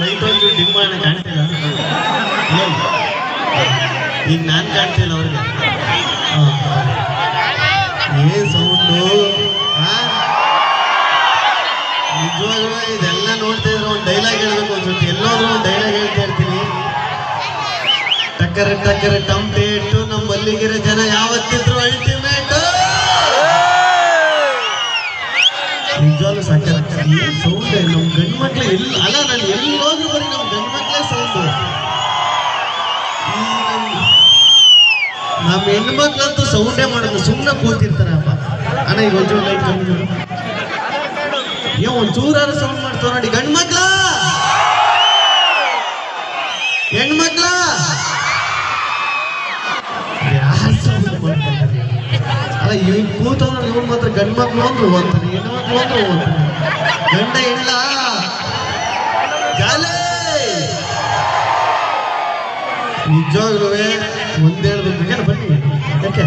Light ಒಂದು dim ಮಾಡೋಣ ಕಾಣ್ತಿಲ್ಲ ಈಗ ನಾನು ಕಾಣ್ತಿಲ್ಲ ಅವ್ರಿಗೆ. ಏನ್ ಸೌಂಡು? ನಿಜವಾಗ್ಲೂ ಇದೆಲ್ಲ ನೋಡ್ತಾ ಇದ್ರೆ ಡೈಲಾಗ್ ಹೇಳಬೇಕು ಅನ್ಸುತ್ತೆ. ಎಲ್ಲೋದ್ರೂ ಡೈಲಾಗ್ ಹೇಳ್ತಾ ಇರ್ತೀನಿ. ಟಕ್ಕರ ಟಕ್ಕರ, ಟಂಪೇಟು ನಮ್ಮ ಮಲ್ಲಿಗೆರೆ ಜನ ಯಾವತ್ತಿದ್ರು ಅಲ್ಟಿಮೇಟ್ ನಿಜವಾಗ್ಲೂ ಏನ್ ಸೌಂಡ್? ನಮ್ಮ ಗಂಡು ಮಕ್ಳು ಎಲ್ಲ ಅಲ್ಲ, ನಾನು ನಮ್ಮ ಹೆಣ್ಮಕ್ಳಂತೂ ಸೌಂಡೇ ಮಾಡೋದು ಸುಮ್ಮನೆ ಕೂತಿರ್ತಾರಪ್ಪ. ಅಣ್ಣ, ಈಗ ಒಂಚೂರು ಲೈಟ್ ಕಮ್ಮಿ ಒಂಚೂರಾರು ಸೌಂಡ್ ಮಾಡ್ತಾವ ನೋಡಿ. ಗಂಡು ಮಕ್ಳ ಹೆಣ್ಮಕ್ಳ? ಅಲ್ಲ ಇವ್ ಕೂತವ್ರ ಇವ್ರು ಮಾತ್ರ ಗಂಡು ಮಕ್ಳು ಅಂದ್ರು ಅಂತಾರೆ ಹೆಣ್ಮಕ್ಳು ಅಂದ್ರು ಗಂಡ ಇಲ್ಲ. ಜಾಲೆ ನಿಜವಾಗ್ಲೂ ಮುಂದೆ ಹೇಳ್ಬೇಕು ಯಾಕೆ ಬನ್ನಿ. ಯಾಕೆ?